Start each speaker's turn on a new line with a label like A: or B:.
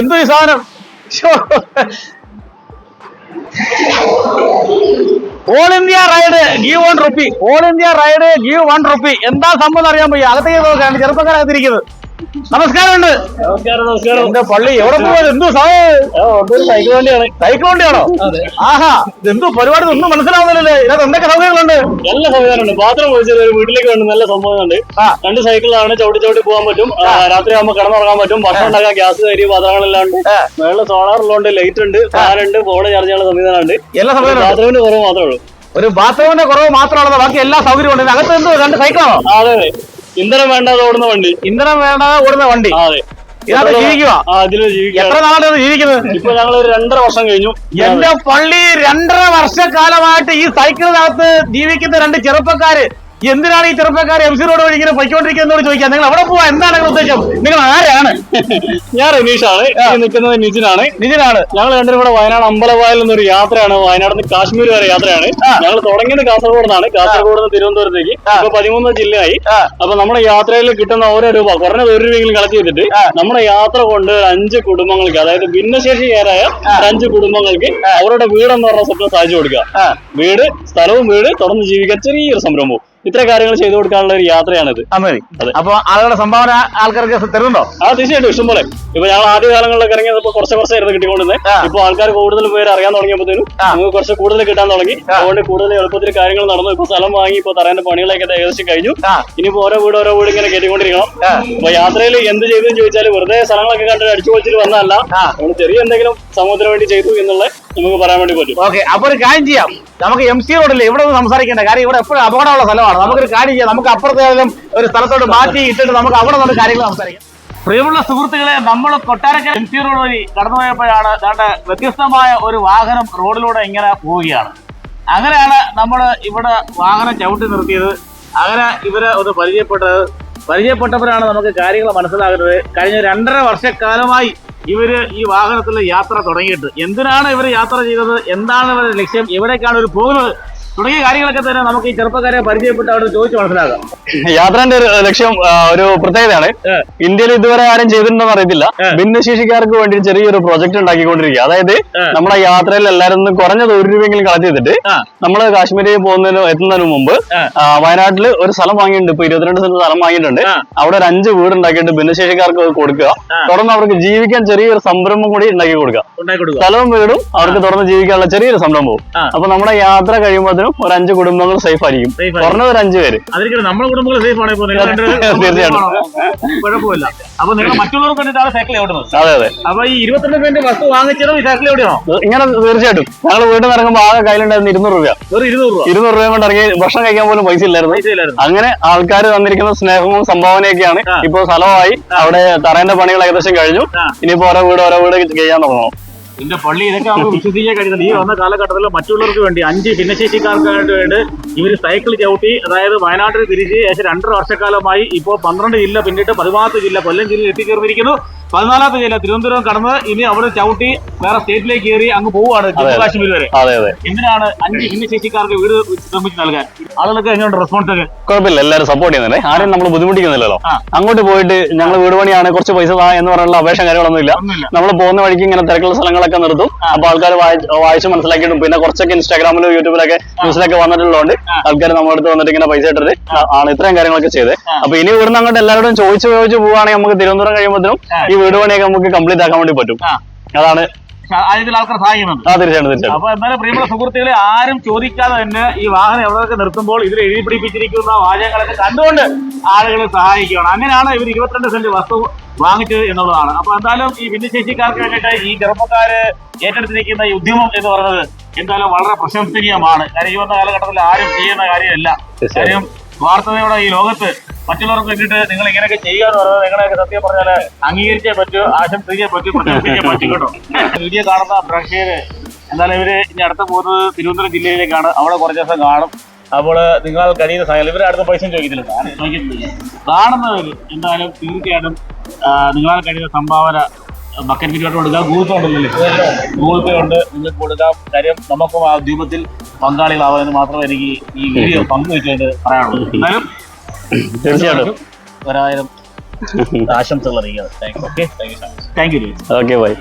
A: എന്തോ ഈ സാധനം? All India ride give one rupee all India ride give one rupee എന്താ സംഭവം അറിയാൻ പോയി അകത്തേക്ക് നോക്കാണ് ചെറുപ്പക്കാരകത്തിരിക്കുന്നത്. നമസ്കാരമുണ്ട്.
B: നമസ്കാരം നമസ്കാരം.
A: എന്റെ പള്ളി? എവിടെ പോയത് എന്തോ
B: സൈക്കിൾ വണ്ടിയാണ്
A: സൈക്കിൾ വണ്ടിയാണോ ആഹാ എന്തോ പരിപാടി ഒന്നും മനസ്സിലാവുന്നില്ലല്ലേ. ഇതിനകത്ത് എന്തൊക്കെ സൗകര്യങ്ങളുണ്ട്?
B: നല്ല സൗകര്യമുണ്ട് ബാത്റൂം വെച്ചത് ഒരു വീട്ടിലേക്ക് വേണ്ട നല്ല സംഭവമുണ്ട് രണ്ട് സൈക്കിളാണ് ചവിട്ടി ചവിട്ടി പോകാൻ പറ്റും. രാത്രി ആകുമ്പോൾ കിടന്നുറങ്ങാൻ പറ്റും. ഭക്ഷണം ഉണ്ടാക്കാൻ ഗ്യാസ് കയറി പാത്രങ്ങളെല്ലാം ഉണ്ട്. മേളിൽ സോളാർ ഉള്ളതുകൊണ്ട് ലൈറ്റ് ഉണ്ട് ഫാൻ ഉണ്ട് ഫോൺ ചാർജ് ചെയ്യാനുള്ള സംവിധാനം ഉണ്ട്
A: എല്ലാ സൗകര്യവും
B: ബാത്റൂമിന് കുറവ് മാത്രമേ ഉള്ളൂ.
A: ഒരു ബാത്റൂമിന്റെ കുറവ് മാത്രമാണ് ബാക്കി എല്ലാ സൗകര്യവും ഉണ്ട്. അകത്ത് എന്തോ രണ്ട് സൈക്കിളാണോ?
B: അതെ. ഇന്ധനം വേണ്ടാതെ ഓടുന്ന വണ്ടി.
A: ഇന്ധനം വേണ്ടാതെ ഓടുന്ന വണ്ടി?
B: അതെ.
A: ഇതിനകത്ത് എത്ര നാളാണ് ജീവിക്കുന്നത്?
B: ഇപ്പൊ ഞങ്ങൾ ഒരു രണ്ടര വർഷം കഴിഞ്ഞു.
A: എന്റെ പള്ളി രണ്ടര വർഷക്കാലമായിട്ട് ഈ സൈക്കിളിനകത്ത് ജീവിക്കുന്ന രണ്ട് ചെറുപ്പക്കാര് എന്തിനാണ് ഈ ചെറുപ്പക്കാർ എം സി റോഡ് വഴി ഇങ്ങനെ പൊയ്ക്കൊണ്ടിരിക്കുന്നതോട് ചോദിക്കാം നിങ്ങൾ അവിടെ പോവാ. എന്താണ് നിങ്ങൾ ഉദ്ദേശം? നിങ്ങൾ ആരാണ്?
B: ഞാൻ റമീഷ് ആണ് നിൽക്കുന്നത് നിജിനാണ്.
A: നിജിനാണ്.
B: ഞങ്ങൾ രണ്ടും കൂടെ വയനാട് അമ്പലവായൽ എന്നൊരു യാത്രയാണ്. വയനാട് നിന്ന് കാശ്മീർ വരെ യാത്രയാണ്. ഞങ്ങൾ തുടങ്ങിയത് കാസർഗോഡ് നിന്നാണ്. കാസർഗോഡ് നിന്ന് തിരുവനന്തപുരത്തേക്ക്. ഇപ്പൊ പതിമൂന്ന് ജില്ലയായി. അപ്പൊ നമ്മുടെ യാത്രയിൽ കിട്ടുന്ന ഓരോ രൂപ കുറഞ്ഞത് ഒരു രൂപയെങ്കിലും കളക്ട് ചെയ്തിട്ട് നമ്മുടെ യാത്ര കൊണ്ട് അഞ്ച് കുടുംബങ്ങൾക്ക് അതായത് ഭിന്നശേഷിക്കാരായ ഏറായ അഞ്ച് കുടുംബങ്ങൾക്ക് അവരുടെ വീടെന്ന് പറഞ്ഞ സ്വപ്നം സാധിച്ചു കൊടുക്കുക. വീട് സ്ഥലവും വീട് തുറന്ന് ജീവിക്കാൻ ചെറിയൊരു സംരംഭവും. ഇത്ര കാര്യങ്ങൾ ചെയ്തു കൊടുക്കാനുള്ള ഒരു യാത്രയാണിത്.
A: അപ്പൊ ആളുകളുടെ സംഭാവന ആൾക്കാർക്ക് തരുന്നുണ്ടോ?
B: ആ തീർച്ചയായിട്ടും ഇഷ്ടംപോലെ. ഇപ്പൊ ഞങ്ങൾ ആദ്യ കാലങ്ങളിലൊക്കെ ഇറങ്ങിയപ്പോ കുറച്ച് കുറച്ചായിരുന്നു കിട്ടിക്കൊണ്ടിരുന്നത്. ഇപ്പൊ ആൾക്കാർ കൂടുതൽ പേര് അറിയാൻ തുടങ്ങിയപ്പോഴത്തേനും നമുക്ക് കുറച്ച് കൂടുതൽ കിട്ടാൻ തുടങ്ങി. അതുകൊണ്ട് കൂടുതൽ എളുപ്പത്തിൽ കാര്യങ്ങൾ നടന്നു. ഇപ്പൊ സ്ഥലം വാങ്ങി ഇപ്പൊ തറേന്റെ പണികളൊക്കെ ഏകദേശം കഴിഞ്ഞു. ഇനിയിപ്പോ ഓരോ വീട് ഓരോ വീട് ഇങ്ങനെ കയറ്റിക്കൊണ്ടിരിക്കണം. അപ്പൊ യാത്രയിൽ എന്ത് ചെയ്തെന്ന് ചോദിച്ചാൽ വെറുതെ സ്ഥലങ്ങളൊക്കെ കണ്ടിട്ട് അടിച്ചു പൊളിച്ചിട്ട് വന്നതല്ല. നമ്മൾ ചെറിയ എന്തെങ്കിലും സമൂഹത്തിന് വേണ്ടി ചെയ്തു എന്നുള്ള നമുക്ക് പറയാൻ വേണ്ടി പറ്റും.
A: ഓക്കെ അപ്പൊ ഒരു കാര്യം ചെയ്യാം. നമുക്ക് എം സി റോഡിൽ ഇവിടെ ഒന്ന് സംസാരിക്കേണ്ട. കാര്യം ഇവിടെ എപ്പോഴും അപകടമുള്ള സ്ഥലമാണ്. നമുക്കൊരു കാര്യം ചെയ്യാം. നമുക്ക് അപ്പുറത്തേലും ഒരു സ്ഥലത്തോട് മാറ്റി ഇട്ടിട്ട് നമുക്ക് അവിടെ നിന്ന് കാര്യങ്ങൾ സംസാരിക്കാം. പ്രിയമുള്ള സുഹൃത്തുക്കളെ നമ്മൾ കൊട്ടാരക്കര എം സി റോഡ് വഴി കടന്നുപോയപ്പോഴാണ് ഏതാണ്ട് വ്യത്യസ്തമായ ഒരു വാഹനം റോഡിലൂടെ ഇങ്ങനെ പോവുകയാണ്. അങ്ങനെയാണ് നമ്മൾ ഇവിടെ വാഹനം ചവിട്ടി നിർത്തിയത്. അങ്ങനെ ഇവരെ ഒന്ന് പരിചയപ്പെട്ടത്. പരിചയപ്പെട്ടപ്പോഴാണ് നമുക്ക് കാര്യങ്ങൾ മനസ്സിലാകുന്നത്. കഴിഞ്ഞ രണ്ടര വർഷക്കാലമായി ഇവർ ഈ വാഹനത്തിൽ യാത്ര തുടങ്ങിയിട്ട് എന്തിനാണ് ഇവർ യാത്ര ചെയ്തത്? എന്താണ് ഇവരുടെ ലക്ഷ്യം? എവിടേക്കാണ് ഇവർ പോകുന്നത്? തുടങ്ങിയ കാര്യങ്ങളൊക്കെ തന്നെ നമുക്ക് ഈ ചെറുപ്പക്കാരെ പരിചയപ്പെട്ട് അവിടെ ചോദിച്ചു മനസ്സിലാക്കാം.
B: യാത്രന്റെ ഒരു ലക്ഷ്യം ഒരു പ്രത്യേകതയാണ്. ഇന്ത്യയിൽ ഇതുവരെ ആരും ചെയ്തിട്ടുണ്ടെന്ന് അറിയത്തില്ല. ഭിന്നശേഷിക്കാർക്ക് വേണ്ടി ചെറിയൊരു പ്രോജക്ട് ഉണ്ടാക്കിക്കൊണ്ടിരിക്കുക അതായത്. നമ്മുടെ യാത്രയിൽ എല്ലാവരും കുറഞ്ഞത് ഒരു രൂപയെങ്കിലും കളക്ട് ചെയ്തിട്ട് നമ്മൾ കാശ്മീരിൽ പോകുന്നതിന് എത്തുന്നതിന് മുമ്പ്. വയനാട്ടിൽ ഒരു സ്ഥലം വാങ്ങിയിട്ടുണ്ട്. ഇപ്പൊ ഇരുപത്തിരണ്ട് സെന്റ് സ്ഥലം വാങ്ങിയിട്ടുണ്ട്. അവിടെ ഒരു അഞ്ച് വീട് ഉണ്ടാക്കിയിട്ട് ഭിന്നശേഷിക്കാർക്ക് കൊടുക്കുക. തുടർന്ന് അവർക്ക് ജീവിക്കാൻ ചെറിയൊരു സംരംഭം കൂടി ഉണ്ടാക്കി കൊടുക്കുക. സ്ഥലവും വീടും അവർക്ക് തുറന്ന് ജീവിക്കാനുള്ള ചെറിയൊരു സംരംഭവും. അപ്പൊ നമ്മുടെ യാത്ര കഴിയുമ്പോഴത്തേനും ഒരു അഞ്ച് കുടുംബങ്ങൾ സേഫ് ആയിരിക്കും. കുറഞ്ഞത് ഒരു അഞ്ച് പേര്.
A: അതിരിക്കലും നമ്മുടെ കുടുംബങ്ങൾ സേഫ് ആണ്. കുഴപ്പമില്ല. അപ്പൊ നിങ്ങൾ മറ്റുള്ളവർക്ക് വേണ്ടിയിട്ടാണ് സൈക്കിൾ ഓടുന്നത്
B: അതെ അതെ.
A: അപ്പൊ ഈ ഇരുപത്തിരണ്ട് സെന്റ് വസ്തു വാങ്ങിച്ചതും ഈ സൈക്കിൾ എവിടെയാണോ?
B: ഇങ്ങനെ തീർച്ചയായിട്ടും. ഞങ്ങൾ വീട്ടിൽ നിന്ന് ഇറങ്ങുമ്പോൾ ആകെ കയ്യിലുണ്ടായിരുന്നു ഇരുന്നൂറ് രൂപ
A: വെറും ഇരുന്നൂറ് രൂപ.
B: ഇരുന്നൂറ് രൂപ കൊണ്ട് ഇറങ്ങി ഭക്ഷണം കഴിക്കാൻ പോലും പൈസ ഇല്ലായിരുന്നു. അങ്ങനെ ആൾക്കാർ തന്നിരിക്കുന്ന സ്നേഹവും സംഭാവനയൊക്കെയാണ്
A: ഇപ്പൊ
B: ഇപ്പോ സ്ഥലമായി. അവിടെ തറേന്റെ പണികൾ ഏകദേശം കഴിഞ്ഞു. ഇനിയിപ്പോ ഓരോ വീട് ഓരോ വീട് ചെയ്യാൻ തുടങ്ങണം
A: ഇതിന്റെ പള്ളി ഇതൊക്കെ നമുക്ക് വിശ്വസിക്കാൻ കഴിയുന്നത് ഈ വന്ന കാലഘട്ടത്തിൽ മറ്റുള്ളവർക്ക് വേണ്ടി അഞ്ച് ഭിന്നശേഷിക്കാർക്കായിട്ട് വേണ്ടി ഇവർ സൈക്കിൾ ചവിട്ടി അതായത് വയനാട്ടിൽ തിരിച്ച് ഏകദേശം രണ്ടര വർഷക്കാലമായി ഇപ്പോൾ പന്ത്രണ്ട് ജില്ല പിന്നിട്ട് പതിനാലാമത്തെ ജില്ല കൊല്ലം ജില്ലയിൽ എത്തിച്ചേർന്നിരിക്കുന്നു. പതിനാലാമത്തെ ജില്ല തിരുവനന്തപുരം കടന്ന് ഇനി അവിടെ ചവിട്ടി വേറെ സ്റ്റേറ്റിലേക്ക് കയറി അങ്ങ് പോവുകയാണ് ജമ്മു കാശ്മീർ വരെ.
B: അതെ അതെ.
A: എന്തിനാണ് അഞ്ച് ഭിന്നശേഷിക്കാർക്ക് വീട് നിർമ്മിച്ച് നൽകാൻ? ആളുകൾക്ക് എങ്ങനെയുണ്ട് റെസ്പോൺസ് ഒക്കെ?
B: കുഴപ്പമില്ല എല്ലാവരും സപ്പോർട്ട് ചെയ്യുന്നുണ്ട്. ആരെയും നമ്മൾ ബുദ്ധിമുട്ടിക്കുന്നില്ലല്ലോ. അങ്ങോട്ട് പോയിട്ട് ഞങ്ങൾ വീട് പണിയാണ് കുറച്ച് പൈസ താ എന്ന് പറഞ്ഞുള്ള അപേക്ഷ കാര്യങ്ങളൊന്നും ഇല്ല. നമ്മൾ പോകുന്ന വഴിക്ക് ഇങ്ങനെ തിരക്കുള്ള സ്ഥലങ്ങളൊക്കെ നിർത്തും. അപ്പൊ ആൾക്കാർ വായിച്ച് മനസ്സിലാക്കിയിട്ടും പിന്നെ കുറച്ചൊക്കെ ഇൻസ്റ്റാഗ്രാമിലും യൂട്യൂബിലൊക്കെ ന്യൂസിലൊക്കെ വന്നിട്ടുള്ളതുകൊണ്ട് ആൾക്കാർ നമ്മുടെ അടുത്ത് വന്നിട്ട് ഇങ്ങനെ പൈസ ഇട്ടിട്ട് ആണ് ഇത്രയും കാര്യങ്ങളൊക്കെ ചെയ്ത് അപ്പൊ ഇനി ഇവിടുന്ന് അങ്ങോട്ട് എല്ലാവരോടും ചോദിച്ചു ചോദിച്ചു പോവുകയാണെങ്കിൽ നമുക്ക് തിരുവനന്തപുരം കഴിയുമ്പോഴത്തേനും ഈ വീട് പണിയൊക്കെ നമുക്ക് കംപ്ലീറ്റ് ആക്കാൻ വേണ്ടി പറ്റും. അതാണ്.
A: ആയതിൽ ആൾക്കാർ സഹായിക്കുന്നുണ്ട്. അപ്പൊ എന്നാലും പ്രിയമുള്ള സുഹൃത്തുക്കളെ ആരും ചോദിക്കാതെ തന്നെ ഈ വാഹനം എവിടെയൊക്കെ നിർത്തുമ്പോൾ ഇതിൽ എഴുതി പിടിപ്പിച്ചിരിക്കുന്ന വാചകങ്ങളൊക്കെ കണ്ടുകൊണ്ട് ആളുകളെ സഹായിക്കുകയാണ്. അങ്ങനെയാണ് ഇവർ ഇരുപത്തിരണ്ട് സെന്റ് വസ്തു വാങ്ങിച്ചത് എന്നുള്ളതാണ്. അപ്പൊ എന്തായാലും ഈ ഭിന്നശേഷിക്കാർക്ക് വേണ്ടിയിട്ട് ഈ ചെറുപ്പക്കാര് ഏറ്റെടുത്തിരിക്കുന്ന ഈ ഉദ്യമം എന്ന് പറയുന്നത് എന്തായാലും വളരെ പ്രശംസനീയമാണ്. കാര്യം ഈ വന്ന കാലഘട്ടത്തിൽ ആരും ചെയ്യുന്ന കാര്യമല്ല. കാര്യം വാർത്തതയുടെ ഈ ലോകത്ത് മറ്റുള്ളവർക്ക് വേണ്ടിയിട്ട് നിങ്ങൾ ഇങ്ങനെയൊക്കെ ചെയ്യുക എന്ന് പറയുന്നത് നിങ്ങളെയൊക്കെ സത്യം പറഞ്ഞാൽ അംഗീകരിച്ചേ പറ്റൂ ആശംസിക്കേ പറ്റൂ പ്രശംസിച്ചേ പറ്റൂ കേട്ടോ. വീഡിയോ കാണുന്ന പ്രേക്ഷകര് എന്നാലും ഇവർ ഇനി അടുത്ത പോകുന്നത് തിരുവനന്തപുരം ജില്ലയിലേക്കാണ്. അവിടെ കുറച്ച് ദിവസം കാണും. അപ്പോൾ നിങ്ങൾ കഴിയുന്ന സമയം ഇവരെ അടുത്ത പൈസ ചോദിക്കുന്നില്ല ചോദിക്കുന്നില്ല കാണുന്നവര് എന്തായാലും തീർച്ചയായിട്ടും നിങ്ങളാൽ കഴിയുന്ന സംഭാവന ബക്കറ്റ് ബില്ലോട്ട് കൊടുക്കാം. ഗൂഗിൾ പേ ഉണ്ടല്ലോ ഗൂഗിൾ പേ ഉണ്ട്. നിങ്ങൾക്ക് കൊടുക്കാം. കാര്യം നമുക്കും ആ ദ്വീപത്തിൽ പങ്കാളികളാവാൻ മാത്രമേ എനിക്ക് ഈ വീഡിയോ പങ്കുവെച്ചുകൊണ്ട് പറയാനുള്ളൂ. എന്നാലും
B: തീർച്ചയായിട്ടും.
A: ഒരായിരം ആശംസകൾ അറിയിക്കുന്നത് okay thank you
B: okay bye